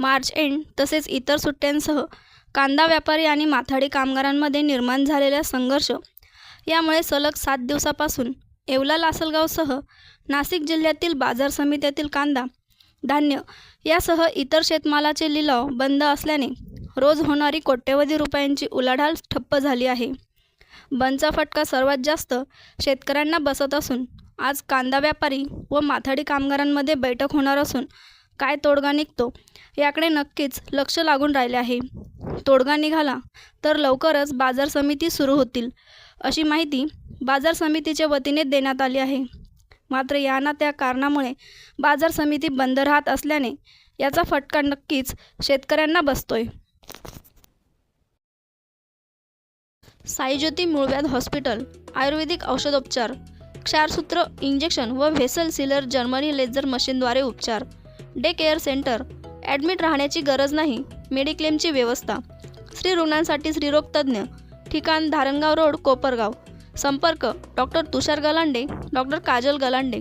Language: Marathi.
मार्च एंड तसेच इतर सुट्ट्यांसह कांदा व्यापारी आणि माथाडी कामगारांमध्ये निर्माण झालेला संघर्ष. यामुळे सलग सात दिवसापासून येवला लासलगावसह नाशिक जिल्ह्यातील बाजार समित्यातील कांदा धान्य यासह इतर शेतमालाचे लिलाव बंद असल्याने रोज होणारी कोट्यवधी रुपयांची उलाढाल ठप्प झाली आहे. बंदचा फटका सर्वात जास्त शेतकऱ्यांना बसत असून आज कांदा व्यापारी व माथाडी कामगारांमध्ये बैठक होणार असून काय तोडगा निघतो याकडे नक्कीच लक्ष लागून राहिले आहे. तोडगा निघाला तर लवकरच बाजार समिती सुरू होतील अशी माहिती बाजार समितीच्या वतीने देण्यात आली आहे. मात्र या ना त्या कारणामुळे बाजार समिती बंद राहत असल्याने याचा फटका नक्कीच शेतकऱ्यांना बसतोय. साईज्योती मूळव्याध हॉस्पिटल आयुर्वेदिक औषधोपचार क्षारसूत्र इंजेक्शन व व्हेसल सिलर जर्मनी लेझर मशीनद्वारे उपचार डे केअर सेंटर. ॲडमिट राहण्याची गरज नाही. मेडिक्लेमची व्यवस्था. स्त्री रुग्णांसाठी स्त्रीरोग तज्ज्ञ. ठिकाण धारणगाव रोड कोपरगाव. संपर्क डॉक्टर तुषार गलांडे डॉक्टर काजल गलांडे.